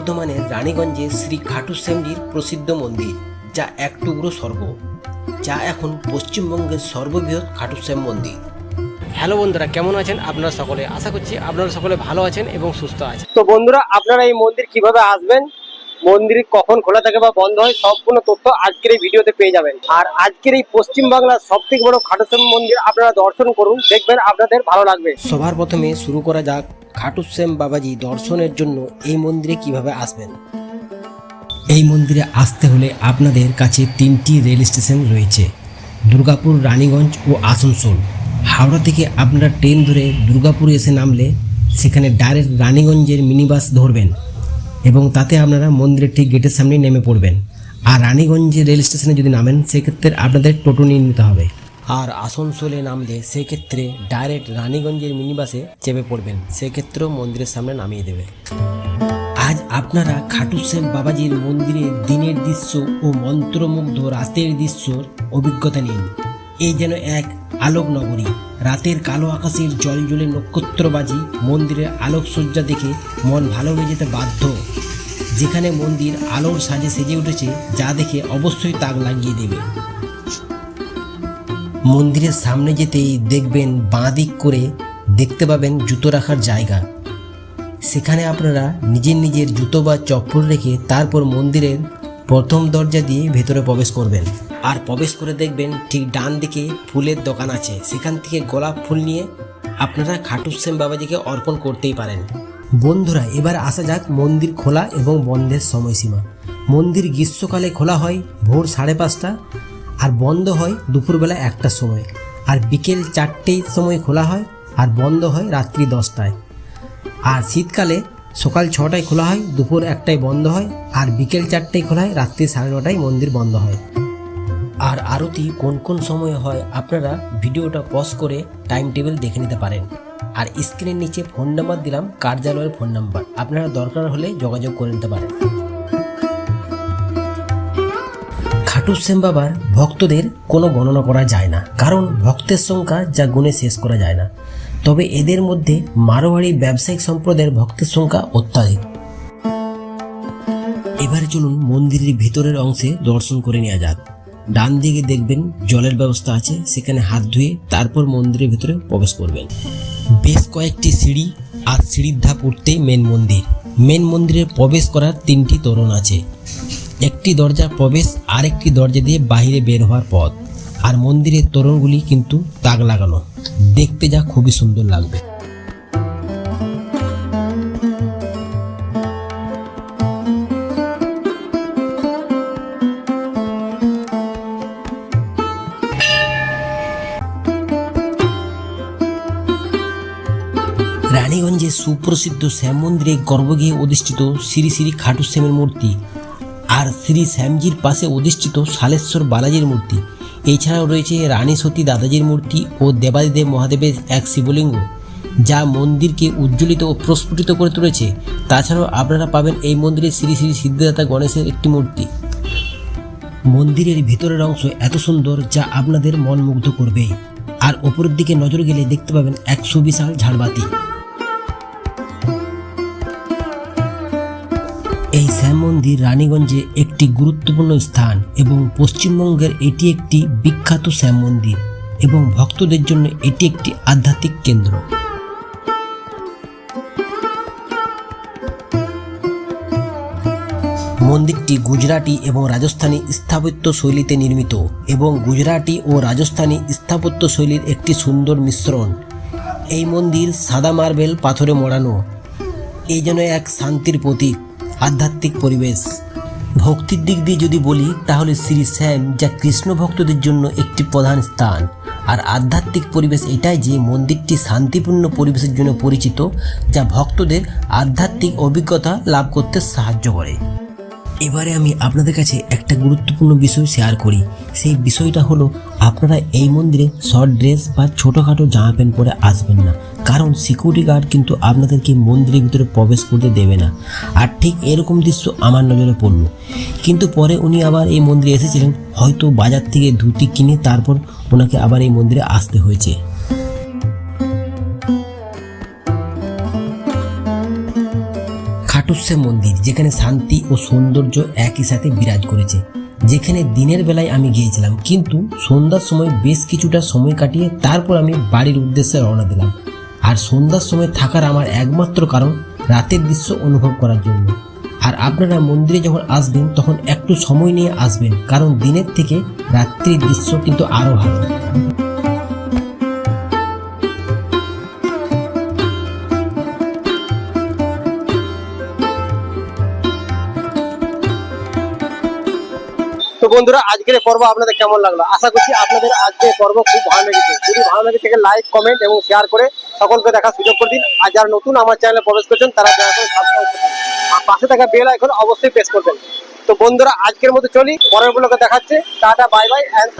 বর্ধমানের রানীগঞ্জে শ্রী খাটু শ্যামজির প্রসিদ্ধ মন্দির, যা এক টুকরো স্বর্গ, যা এখন পশ্চিমবঙ্গের সর্ববৃহৎ খাটু শ্যাম মন্দির। হ্যালো বন্ধুরা, কেমন আছেন আপনারা সকলে? আশা করছি আপনারা সকলে ভালো আছেন এবং সুস্থ আছেন। তো বন্ধুরা, আপনারা এই মন্দির কীভাবে আসবেন? মন্দির কখন খোলা থাকে বা বন্ধ হয়, সম্পূর্ণ তথ্য আজকের এই ভিডিওতে পেয়ে যাবেন। আর আজকের এই পশ্চিম বাংলার সব থেকে বড় খাটুশ্যাম মন্দির আপনারা দর্শন করুন, দেখবেন আপনাদের ভালো লাগবে। সবার প্রথমে শুরু করা যাক খাটু শ্যাম বাবাজি দর্শনের জন্য এই মন্দিরে কীভাবে আসবেন। এই মন্দিরে আসতে হলে আপনাদের কাছে তিনটি রেল স্টেশন রয়েছে, দুর্গাপুর, রানীগঞ্জ ও আসানসোল। হাওড়া থেকে আপনারা ট্রেন ধরে দুর্গাপুরে এসে নামলে সেখানে ডাইরেক্ট রানীগঞ্জের মিনিবাস ধরবেন। এবং তাতে আপনারা মন্দিরের ঠিক গেটের সামনে নেমে পড়বেন। আর রানীগঞ্জে রেল স্টেশনে যদি নামেন, সেক্ষেত্রে আপনাদের টোটো নিয়ে নিতে হবে। আর আসানসোলে নামলে সেক্ষেত্রে ডাইরেক্ট রানীগঞ্জের মিনিবাসে চেপে পড়বেন। সেক্ষেত্রেও মন্দিরের সামনে নামিয়ে দেবে। আজ আপনারা খাটু শ্যাম বাবাজির মন্দিরে দিনের দৃশ্য ও মন্ত্রমুগ্ধ রাতের দৃশ্যর অভিজ্ঞতা নিন। এই যেন এক আলোক নগরী। রাতের কালো আকাশের জল জলে নক্ষত্রবাজি মন্দিরের আলোকসজ্জা দেখে মন ভালো হয়ে যেতে বাধ্য। যেখানে মন্দির আলোর সাজে সেজে উঠেছে, যা দেখে অবশ্যই তাক লাগিয়ে দেবে। মন্দিরের সামনে যেতেই দেখবেন বাঁ দিক করে দেখতে পাবেন জুতো রাখার জায়গা। সেখানে আপনারা নিজের নিজের জুতো বা চপ্পল রেখে তারপর মন্দিরের প্রথম দরজা দিয়ে ভেতরে প্রবেশ করবেন। আর প্রবেশ করে দেখবেন ঠিক ডান দিকে ফুলের দোকান আছে। সেখান থেকে গোলাপ ফুল নিয়ে আপনারা খাটু শ্যাম বাবাজিকে অর্পণ করতেই পারেন। বন্ধুরা, এবার আসা যাক মন্দির খোলা এবং বন্ধের সময়সীমা। মন্দির গ্রীষ্মকালে খোলা হয় ভোর সাড়ে পাঁচটা আর বন্ধ হয় দুপুরবেলা একটার সময়। আর বিকেল চারটের সময় খোলা হয় আর বন্ধ হয় রাত্রি দশটায়। আর শীতকালে সকাল ছটায় খোলা হয়, দুপুর একটায় বন্ধ হয় আর বিকেল চারটায় খোলা হয়, রাত্রি সাড়ে নটায় মন্দির বন্ধ হয়। আর আরতি কোন কোন সময়ে হয় আপনারা ভিডিওটা পজ করে টাইম টেবিল দেখে নিতে পারেন। আর স্ক্রিনের নিচে ফোন নাম্বার দিলাম, কার্যালয়ের ফোন নাম্বার। আপনারা দরকার হলে যোগাযোগ করে নিতে পারেন। খাটু শ্যাম বাবার ভক্তদের কোনো গণনা করা যায় না, কারণ ভক্তের সংখ্যা যা গুণে শেষ করা যায় না। তবে এদের মধ্যে মারোয়াড়ি ব্যবসায়িক সম্প্রদায়ের ভক্তের সংখ্যা অত্যাধিক। এবারে চলুন মন্দিরের ভিতরের অংশে দর্শন করে নেওয়া যাক। ডান দিকে দেখবেন জলের ব্যবস্থা আছে, সেখানে হাত ধুয়ে তারপর মন্দিরের ভিতরে প্রবেশ করবেন। বেশ কয়েকটি সিঁড়ি আর সিঁড়ির ধাপ উঠতেই মেন মন্দির। মেন মন্দিরে প্রবেশ করার তিনটি তোরণ আছে। একটি দরজার প্রবেশ আর একটি দরজা দিয়ে বাহিরে বের হওয়ার পথ। আর মন্দিরের তোরণগুলি কিন্তু তাক লাগানো। দেখতে যা খুবই সুন্দর লাগবে। রানীগঞ্জের সুপ্রসিদ্ধ শ্যাম মন্দিরে গর্ভগৃহে অধিষ্ঠিত শ্রী শ্রী খাটু শ্যামের মূর্তি আর শ্রী শ্যামজির পাশে অধিষ্ঠিত সালেশ্বর বালাজির মূর্তি। এছাড়াও রয়েছে রানী সতী দাদাজির মূর্তি ও দেবাদিদেব মহাদেবের এক শিবলিঙ্গ, যা মন্দিরকে উজ্জ্বলিত ও প্রস্ফুটিত করে তুলেছে। তাছাড়াও আপনারা পাবেন এই মন্দিরে শ্রী শ্রী সিদ্ধিদাতা গণেশের একটি মূর্তি। মন্দিরের ভিতরের অংশ এত সুন্দর, যা আপনাদের মন মুগ্ধ করবে। আর ওপরের দিকে নজর গেলে দেখতে পাবেন এক সুবিশাল ঝাড়বাতি। এই শ্যাম মন্দির রানীগঞ্জে একটি গুরুত্বপূর্ণ স্থান এবং পশ্চিমবঙ্গের এটি একটি বিখ্যাত শ্যাম মন্দির এবং ভক্তদের জন্য এটি একটি আধ্যাত্মিক কেন্দ্র। মন্দিরটি গুজরাটি এবং রাজস্থানী স্থাপত্য শৈলীতে নির্মিত এবং গুজরাটি ও রাজস্থানী স্থাপত্য শৈলীর একটি সুন্দর মিশ্রণ। এই মন্দির সাদা মার্বেল পাথরে মোড়ানো। এই যেন এক শান্তির প্রতীক। আধ্যাত্মিক পরিবেশ। ভক্তির দিক দিয়ে যদি বলি, তাহলে শ্রী শ্যাম যা কৃষ্ণ ভক্তদের জন্য একটি প্রধান স্থান। আর আধ্যাত্মিক পরিবেশ এটাই যে মন্দিরটি শান্তিপূর্ণ পরিবেশের জন্য পরিচিত, যা ভক্তদের আধ্যাত্মিক অভিজ্ঞতা লাভ করতে সাহায্য করে। এবারে আমি আপনাদের কাছে একটা গুরুত্বপূর্ণ বিষয় শেয়ার করি। সেই বিষয়টা হলো, আপনারা এই মন্দিরে শর্ট ড্রেস বা ছোটোখাটো জামা প্যান্ট পরে আসবেন না। কারণ সিকিউরিটি গার্ড কিন্তু আপনাদেরকে মন্দিরের ভিতরে প্রবেশ করতে দেবে না। আর ঠিক এরকম দৃশ্য আমার নজরে পড়ল। কিন্তু পরে উনি আবার এই মন্দিরে এসেছিলেন। হয়তো বাজার থেকে ধুতি কিনে তারপর ওনাকে আবার এই মন্দিরে আসতে হয়েছে। খাটু মন্দির, যেখানে শান্তি ও সৌন্দর্য একই সাথে বিরাজ করেছে। যেখানে দিনের বেলায় আমি গিয়েছিলাম, কিন্তু সন্ধ্যার সময় বেশ কিছুটা সময় কাটিয়ে তারপর আমি বাড়ির উদ্দেশ্যে রওনা দিলাম। আর সন্ধ্যার সময় থাকার আমার একমাত্র কারণ রাতের দৃশ্য অনুভব করার জন্য। আর আপনারা মন্দিরে যখন আসবেন, তখন একটু সময় নিয়ে আসবেন, কারণ দিনের থেকে রাত্রির দৃশ্য কিন্তু আরও ভালো। তো বন্ধুরা, আজকের পর্ব আপনাদের কেমন লাগল? আশা করছি আপনাদের আজকের পর্ব খুব ভালো লেগেছে। যদি ভালো লেগে থাকে লাইক কমেন্ট এবং শেয়ার করে সকলকে দেখার সুযোগ করে দিন। আর যারা নতুন আমার চ্যানেলে প্রবেশ করছেন, তারা দয়া করে আর পাশে থাকা বেল আইকন অবশ্যই প্রেস করবেন। তো বন্ধুরা, আজকের মতো চলি। পরের গুলোকে দেখাচ্ছে। Tata bye bye and